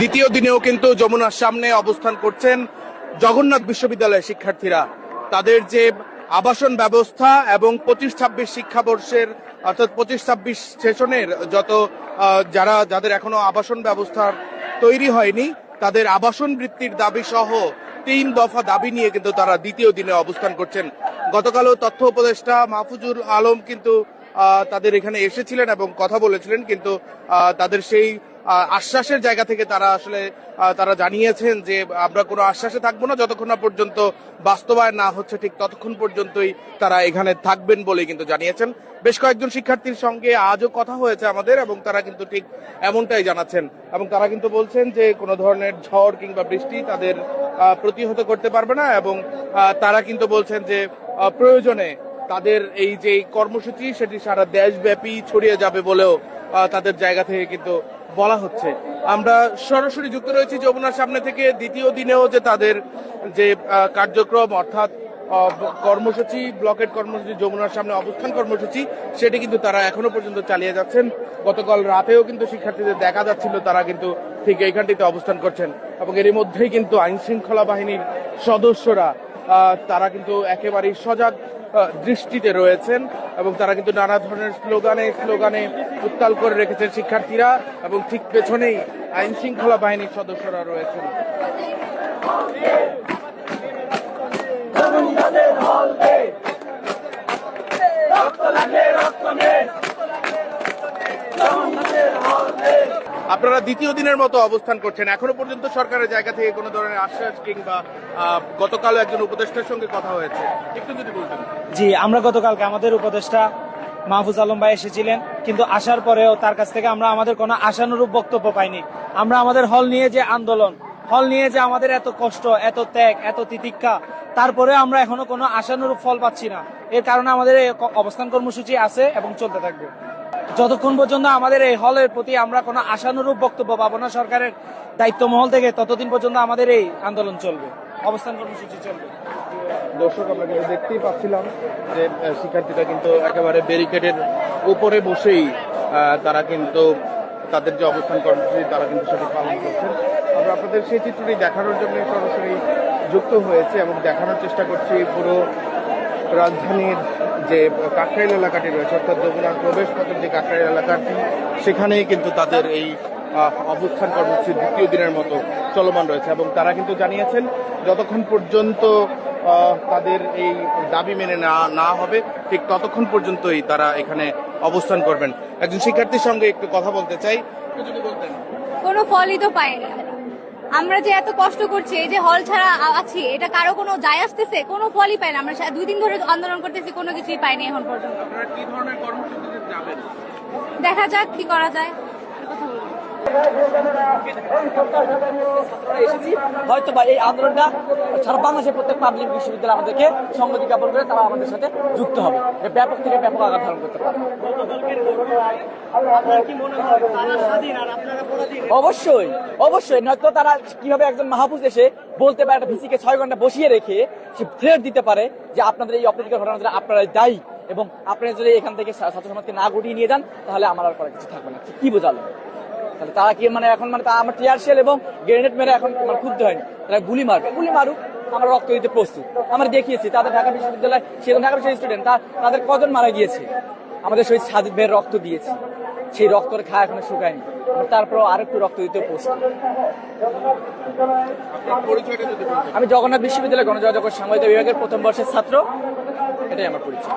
দ্বিতীয় দিনেও কিন্তু যমুনার সামনে অবস্থান করছেন জগন্নাথ বিশ্ববিদ্যালয়ের শিক্ষার্থীরা। তাদের যে আবাসন ব্যবস্থা এবং পঁচিশ ছাব্বিশ শিক্ষাবর্ষের অর্থাৎ পঁচিশ ছাব্বিশ সেশনের যত যারা, যাদের এখনও আবাসন ব্যবস্থা তৈরি হয়নি, তাদের আবাসন বৃত্তির দাবি সহ তিন দফা দাবি নিয়ে কিন্তু তারা দ্বিতীয় দিনে অবস্থান করছেন। গতকালও তথ্য উপদেষ্টা মাহফুজুল আলম কিন্তু তাদের এখানে এসেছিলেন এবং কথা বলেছিলেন, কিন্তু তাদের সেই আশ্বাসের জায়গা থেকে তারা আসলে তারা জানিয়েছেন যে আমরা কোনো আশ্বাসে থাকব না, যতক্ষণ না পর্যন্ত বাস্তবায়ন না হচ্ছে, ঠিক ততক্ষণ পর্যন্তই তারা এখানে থাকবেন বলে কিন্তু জানিয়েছেন। বেশ কয়েকজন শিক্ষার্থীর সঙ্গে আজও কথা হয়েছে আমাদের, এবং তারা কিন্তু ঠিক এমনটাই জানাচ্ছেন। এবং তারা কিন্তু বলছেন যে কোনো ধরনের ঝড় কিংবা বৃষ্টি তাদের প্রতিহত করতে পারবে না, এবং তারা কিন্তু বলছেন যে প্রয়োজনে তাদের এই যে কর্মসূচি, সেটি সারা দেশব্যাপী ছড়িয়ে যাবে বলেও তাদের জায়গা থেকে কিন্তু বলা হচ্ছে। আমরা সরাসরি যুক্ত রয়েছি যমুনার সামনে থেকে। দ্বিতীয় দিনেও যে তাদের যে কার্যক্রম, অর্থাৎ কর্মসূচি, ব্লকের কর্মসূচি, যমুনার সামনে অবস্থান কর্মসূচি, সেটি কিন্তু তারা এখনও পর্যন্ত চালিয়ে যাচ্ছেন। গতকাল রাতেও কিন্তু শিক্ষার্থীদের দেখা যাচ্ছিল, তারা কিন্তু ঠিক এইখানটিতে অবস্থান করছেন। এবং এরই মধ্যেই কিন্তু আইন শৃঙ্খলা বাহিনীর সদস্যরা তারা কিন্তু একেবারেই সজাগ দৃষ্টিতে রয়েছেন এবং তারা কিন্তু নানা ধরনের স্লোগানে স্লোগানে উত্তাল করে রেখেছেন শিক্ষার্থীরা এবং ঠিক পেছনেই আইন শৃঙ্খলা বাহিনীর সদস্যরা রয়েছেন। আপনারা দ্বিতীয় দিনের মতো অবস্থান করছেন। এখনও পর্যন্ত সরকারের জায়গা থেকে কোনো ধরনের আশ্বাস কিংবা গতকাল একজন উপদেষ্টার সঙ্গে কথা হয়েছে। একটু যদি বলতেন। জি, আমরা গতকালকে আমাদের উপদেষ্টা মাহফুজ আলম ভাই এসেছিলেন, কিন্তু আসার পরেও তার কাছ থেকে আমরা আমাদের কোনো আশানুরূপ বক্তব্য পাইনি। আমরা আমাদের হল নিয়ে যে আন্দোলন, হল নিয়ে যে আমাদের এত কষ্ট, এত ত্যাগ, এত তিতিক্ষা তারপরে আমরা এখনও কোনো আশানুরূপ ফল পাচ্ছি না। এর কারণে আমাদের অবস্থান কর্মসূচি আছে এবং চলতে থাকবে। যতক্ষণ পর্যন্ত আমাদের এই হলের প্রতি আমরা কোনো আশানুরূপ বক্তব্য পাবো না সরকারের দায়িত্ব মহল থেকে, ততদিন পর্যন্ত আমাদের এই আন্দোলন চলবে। অবস্থান কর্মসূচি চলবে। দর্শক, আমরা কিন্তু দেখতেই পাচ্ছিলাম যে শিক্ষার্থীরা কিন্তু একেবারে ব্যারিকেডের উপরে বসেই তারা কিন্তু তাদের যে অবস্থান কর্মসূচি, তারা কিন্তু সেটি পালন করছেন। আমরা আপনাদের সেই চিত্রটি দেখানোর জন্য সরাসরি যুক্ত হয়েছে এবং দেখানোর চেষ্টা করছি পুরো রাজধানীর যে কাকরাইল এলাকাটি রয়েছে, অর্থাৎ যমুনার প্রবেশ পথের যে কাকরাইল এলাকাটি, সেখানেই কিন্তু তাদের এই অবস্থান কর্মসূচি দ্বিতীয় দিনের মতো চলমান রয়েছে। এবং তারা কিন্তু জানিয়েছেন, যতক্ষণ পর্যন্ত তাদের এই দাবি মেনে না না হবে, ঠিক ততক্ষণ পর্যন্তই তারা এখানে অবস্থান করবেন। একজন শিক্ষার্থীর সঙ্গে একটু কথা বলতে চাই কোনো ফলই তো পাইনি আমরা যে এত কষ্ট করছি এই যে হল ছাড়া আছি এটা কারও কোনো যায় আসতেছে? কোনো ফলই পাই না। আমরা দুই দিন ধরে আন্দোলন করতেছি কোনো কিছুই পাইনি এখন পর্যন্ত। দেখা যাক কি করা যায়। কথা বলব। এসেছি। হয়তো বা এই আন্দোলনটা সারা বাংলাদেশের প্রত্যেক পাবলিক বিশ্ববিদ্যালয় আমাদেরকে সংগতি জ্ঞাপন করে তারা আমাদের সাথে যুক্ত হবে। ব্যাপক থেকে ব্যাপক আঘাত ধারণ করতে পারে। অবশ্যই অবশ্যই। নয়তো তারা কীভাবে একজন মাহফুজ এসে বলতে পারে একটা ভিসিকে ছয় ঘণ্টা বসিয়ে রেখে সে থ্রেট দিতে পারে যে আপনাদের এই অপ্রীতিকর ঘটনা আপনারা দায়ী এবং আপনারা যদি এখান থেকে ছাত্র সমাজকে না গুটিয়ে নিয়ে যান তাহলে আমার আর করার কিছু থাকবে না। কি বোঝালো তাহলে তারা কি মানে এখন মানে আমার টিয়ার শেল এবং গ্রেনেড মেরে এখন মানে ক্ষুব্ধ হয়নি। তারা গুলি মারবে। গুলি মারুক, আমরা রক্ত দিতে প্রস্তুত। আমরা দেখিয়েছি, তাদের ঢাকা বিশ্ববিদ্যালয় সেখানে ঢাকা বিশ্ববিদ্যালয় স্টুডেন্ট তাদের কজন মারা গিয়েছে? আমাদের শহীদ সাজিদ ভাইয়ের রক্ত দিয়েছি। সেই রক্তের খায় এখনও শুকায়নি। আমরা তারপরও আরেকটু রক্ত দিতে প্রস্তুত। আমি জগন্নাথ বিশ্ববিদ্যালয় গণযোগাযোগ সাংবাদিক বিভাগের প্রথম বর্ষের ছাত্র। এটাই আমার পরিচয়।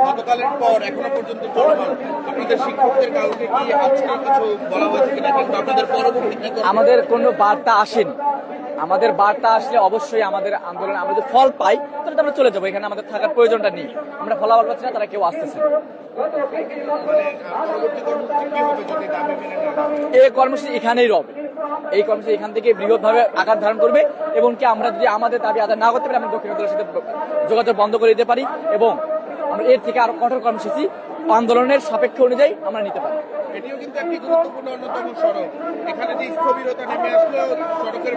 গতকালের পর এখনও পর্যন্ত চলমান। আপনাদের শিক্ষকদের কাউকে কি আজকে কিছু বলা হয়েছে কিনা? কিন্তু আপনাদের পরবর্তী আমাদের কোনো বার্তা আসেনি। আমাদের বার্তা আসলে অবশ্যই আমাদের আন্দোলন আমরা যদি ফল পাই, তাহলে আমরা চলে যাব। এখানে আমাদের থাকার প্রয়োজনটা নেই। আমরা ফলাফল পাচ্ছি না, তারা কেউ আসতেছে? এই কর্মসূচি এখানেই রবে। এই কর্মসূচি এখান থেকে বৃহৎভাবে আকার ধারণ করবে এবং কি আমরা যদি আমাদের দাবি আদায় না করতে পারি, আমরা দক্ষিণ সাথে যোগাযোগ বন্ধ করে দিতে পারি এবং আমরা এর থেকে আরও কঠোর কর্মসূচি আন্দোলনের সাপেক্ষ অনুযায়ী আমরা নিতে পারি। এটিও কিন্তু একটি গুরুত্বপূর্ণ অন্যতম সড়ক। এখানে যে স্থবিরতা নেমে আসলেও সড়কের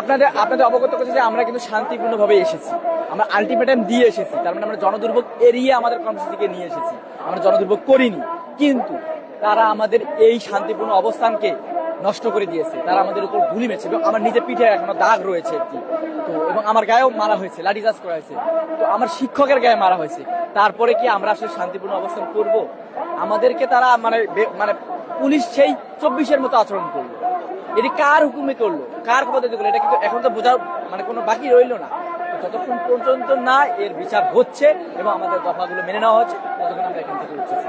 আপনাদের আপনাদের অবগত করছে যে আমরা কিন্তু শান্তিপূর্ণভাবে এসেছি। আমরা আলটিমেটাম দিয়ে এসেছি। তার মানে আমরা জনদুর্ভোগ এড়িয়ে আমাদের কর্মসূচিকে নিয়ে এসেছি। আমরা জনদুর্ভোগ করিনি। কিন্তু তারা আমাদের এই শান্তিপূর্ণ অবস্থানকে নষ্ট করে দিয়েছে। তারা আমাদের উপর গুলি মেরেছে এবং আমার নিজের পিঠে এখনও দাগ রয়েছে একটি। তো এবং আমার গায়েও মারা হয়েছে, লাঠিচার্জ করা হয়েছে। তো আমার শিক্ষকের গায়ে মারা হয়েছে। তারপরে কি আমরা আসলে শান্তিপূর্ণ অবস্থান করব? আমাদেরকে তারা মানে মানে পুলিশ সেই চব্বিশের মতো আচরণ করল। এটি কার হুকুমে করল? কার পদ্ধতি করল? এটা কিন্তু এখন তো বোঝার মানে কোনো বাকি রইল না। যতক্ষণ পর্যন্ত না, এর বিচার হচ্ছে এবং আমাদের দফাগুলো মেনে নেওয়া হচ্ছে। ততক্ষণ আমরা এখান থেকে উঠতেছি